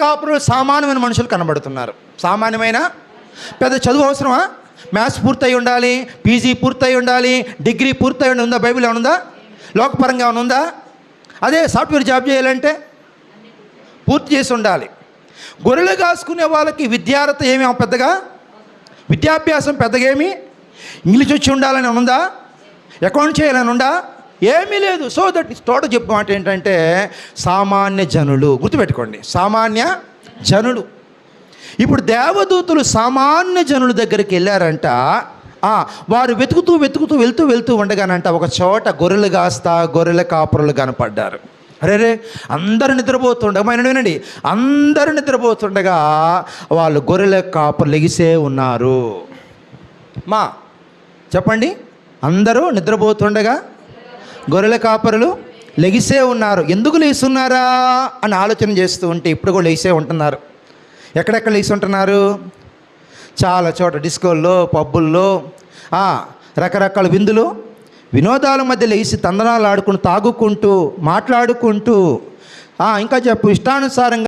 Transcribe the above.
కాపురులు సామాన్యమైన మనుషులు కనబడుతున్నారు. సామాన్యమైన? పెద్ద చదువు అవసరమా? మ్యాథ్స్ పూర్తయి ఉండాలి పీజీ పూర్తయి ఉండాలి డిగ్రీ పూర్తయి ఉండి ఉందా? బైబిల్ ఏమైనా ఉందా? లోకపరంగా ఏమైనా ఉందా? అదే సాఫ్ట్వేర్ జాబ్ చేయాలంటే? పూర్తి చేసి ఉండాలి. గొర్రెలు కాసుకునే వాళ్ళకి విద్యార్థి ఏమి పెద్దగా? విద్యాభ్యాసం పెద్దగా ఏమి? ఇంగ్లీష్ వచ్చి ఉండాలని ఉందా? అకౌంట్ చేయాలని ఉందా? ఏమీ లేదు. సో దట్ తోట చెప్పు మాట ఏంటంటే సామాన్య జనులు గుర్తుపెట్టుకోండి. సామాన్య జనులు. ఇప్పుడు దేవదూతులు సామాన్య జనుల దగ్గరికి వెళ్ళారంట. వారు వెతుకుతూ వెతుకుతూ వెళ్తూ వెళ్తూ ఉండగానంట ఒక చోట గొర్రెలు కాస్తా గొర్రెల కాపురలు కనపడ్డారు. అరే రే అందరూ నిద్రపోతుండగా మా వినండి, అందరు అందరూ నిద్రపోతుండగా వాళ్ళు గొర్రెల కాపురు లెగిసే ఉన్నారు. మా చెప్పండి. అందరూ నిద్రపోతుండగా గొర్రెల కాపరులు లెగిసే ఉన్నారు. ఎందుకు లేస్తున్నారా అని ఆలోచన చేస్తూ ఉంటే ఇప్పుడు కూడా లేసే ఉంటున్నారు. ఎక్కడెక్కడ లేచి ఉంటున్నారు? చాలా చోట డిస్కోల్లో పబ్బుల్లో రకరకాల విందులు వినోదాల మధ్య లేచి తందనాలు ఆడుకుంటూ తాగుకుంటూ మాట్లాడుకుంటూ ఇంకా చెప్పు ఇష్టానుసారంగా